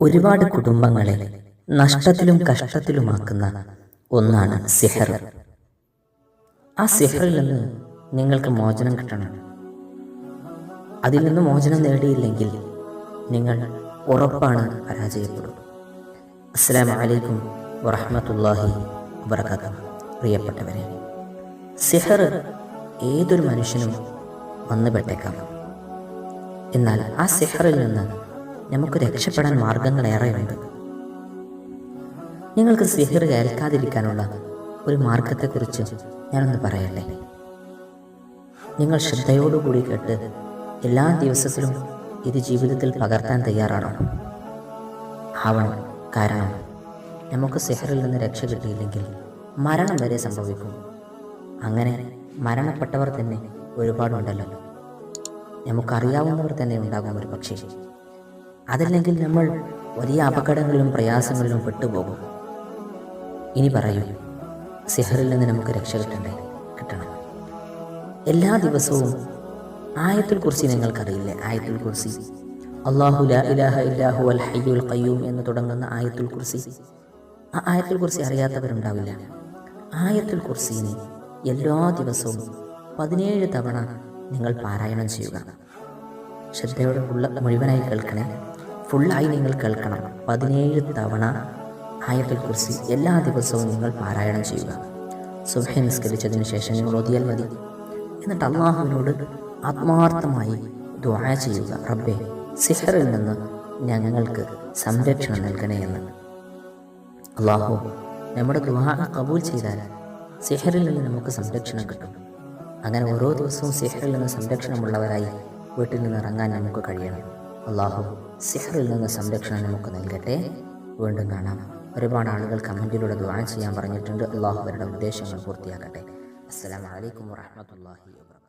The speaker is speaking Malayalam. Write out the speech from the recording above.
ഒരുപാട് കുടുംബങ്ങളെ നഷ്ടത്തിലും കഷ്ടത്തിലുമാക്കുന്ന ഒന്നാണ് സിഹർ. ആ സിഹറിൽ നിന്ന് നിങ്ങൾക്ക് മോചനം കിട്ടണം. അതിൽ നിന്ന് മോചനം നേടിയില്ലെങ്കിൽ നിങ്ങൾ ഉറപ്പാണ് പരാജയപ്പെടും അസ്സാം വലൈക്കും വറഹമത്തല്ലാഹി വബറകാതുഹു. പ്രിയപ്പെട്ടവരെ സിഹർ ഏതൊരു മനുഷ്യനും വന്നുപെട്ടേക്കാം. എന്നാൽ ആ സിഹറിൽ നിന്ന് നമുക്ക് രക്ഷപ്പെടാൻ മാർഗങ്ങളേറെയുണ്ട്. നിങ്ങൾക്ക് സിഹർ ഏൽക്കാതിരിക്കാനുള്ള ഒരു മാർഗത്തെക്കുറിച്ച് ഞാനൊന്ന് പറയട്ടെ? നിങ്ങൾ ശ്രദ്ധയോടുകൂടി കേട്ട് എല്ലാ ദിവസത്തിലും ഇത് ജീവിതത്തിൽ പകർത്താൻ തയ്യാറാണോ? ആവണം. കാരണം നമുക്ക് സിഹറിൽ നിന്ന് രക്ഷ കിട്ടിയില്ലെങ്കിൽ മരണം വരെ സംഭവിക്കും. അങ്ങനെ മരണപ്പെട്ടവർ തന്നെ ഒരുപാടുണ്ടല്ലോ. നമുക്കറിയാവുന്നവർ തന്നെ ഉണ്ടാകും ഒരു പക്ഷേ അതല്ലെങ്കിൽ നമ്മൾ വലിയ അപകടങ്ങളിലും പ്രയാസങ്ങളിലും പെട്ടുപോകും. ഇനി പറയൂ സിഹറിൽ നിന്ന് നമുക്ക് രക്ഷ കിട്ടണ്ടേ? കിട്ടണം. എല്ലാ ദിവസവും ആയത്തുൽ കുറിച്ച് നിങ്ങൾക്കറിയില്ലേ? ആയത്തുൽ കുറിച്ച് അള്ളാഹു ലാ ഇലാഹ ഇല്ലാഹു അൽ ഹയ്യുൽ ഖയ്യൂം എന്ന് തുടങ്ങുന്ന ആയത്തുൽ കുർസി. ആ ആയത്തുൽ കുർസി അറിയാത്തവരുണ്ടാവില്ല. ആയത്തുൽ കുർസീനെ എല്ലാ ദിവസവും പതിനേഴ് തവണ നിങ്ങൾ പാരായണം ചെയ്യുക. ശ്രദ്ധയോടെ ഉള്ള മുഴുവനായി കേൾക്കണേ. ഫുള്ളായി നിങ്ങൾ കേൾക്കണം. പതിനേഴ് തവണ ആയത്തുൽ കുർസി എല്ലാ ദിവസവും നിങ്ങൾ പാരായണം ചെയ്യുക. സുബഹ നിസ്കരിച്ചതിന് ശേഷം നിങ്ങൾ ഒതിയാൽ മതി. എന്നിട്ട് അള്ളാഹുവിനോട് ആത്മാർത്ഥമായി ദുആ ചെയ്യുക. റബ്ബെ സിഹറിൽ നിന്ന് ഞങ്ങൾക്ക് സംരക്ഷണം നൽകണേ എന്ന്. അള്ളാഹു നമ്മുടെ ദ്വാഹ കബൂൽ ചെയ്താൽ സിഹറിൽ നിന്ന് നമുക്ക് സംരക്ഷണം കിട്ടും. അങ്ങനെ ഓരോ ദിവസവും സിഹറിൽ നിന്ന് സംരക്ഷണമുള്ളവരായി വീട്ടിൽ നിന്ന് ഇറങ്ങാൻ നമുക്ക് കഴിയണം. അള്ളാഹു സിഹറിൽ നിന്ന് സംരക്ഷണം നമുക്ക് നൽകട്ടെ. വീണ്ടും കാണാം. ഒരുപാട് ആളുകൾ കമന്റിലൂടെ ദുആ ചെയ്യാൻ പറഞ്ഞിട്ടുണ്ട്. അള്ളാഹു അവരുടെ ഉദ്ദേശങ്ങൾ പൂർത്തിയാക്കട്ടെ. അസ്സലാമു അലൈക്കും വറഹ്മത്തുള്ളാഹി വബറകാതുഹു.